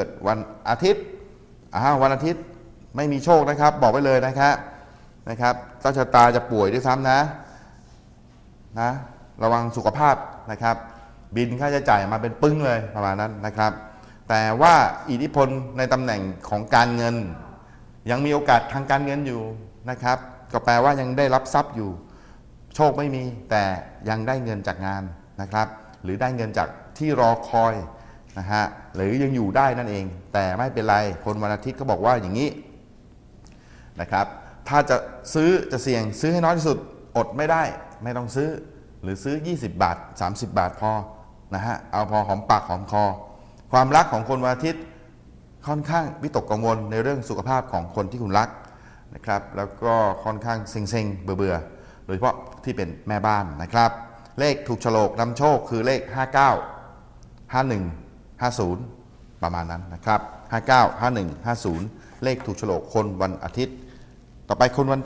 กิดวันอาทิตย์อ้าววันอาทิตย์ไม่มีโชคนะครับ บอกไว้เลยนะครับนะครับเจ้าชะตาจะป่วยด้วยซ้ำนะนะระวังสุขภาพนะครับ บินค่าใช้จ่ายมาเป็นปึ้งเลยประมาณนั้นนะครับ แต่ว่าอิทธิพลในตำแหน่งของการเงิน ยังมีโอกาสทางการเงินอยู่นะครับ ก็แปลว่ายังได้รับทรัพย์อยู่ โชคไม่มีแต่ยังได้เงินจากงานนะครับ หรือได้เงินจากที่รอคอย นะฮะหรือยังอยู่ได้นั่นเอง แต่ไม่เป็นไรคนวันอาทิตย์ก็บอกว่าอย่างนี้นะครับ ถ้าจะซื้อจะเสี่ยงซื้อให้น้อยที่สุดอดไม่ได้ไม่ต้องซื้อ หรือซื้อ 20 บาท 30 บาทพอนะฮะเอาพอหอมปากหอมคอ ความรักของคนวันอาทิตย์ค่อนข้างวิตกกังวลในเรื่องสุขภาพของคนที่คุณรักนะครับแล้วก็ค่อนข้างเซ็งๆ เบื่อๆ โดยเฉพาะที่เป็นแม่บ้านนะครับ เลขถูกโฉลกนำโชคคือเลข 59 51 50 ประมาณนั้นนะครับ 59 51 50 เลขถูกโฉลกคนวันอาทิตย์ ต่อไปคนวัน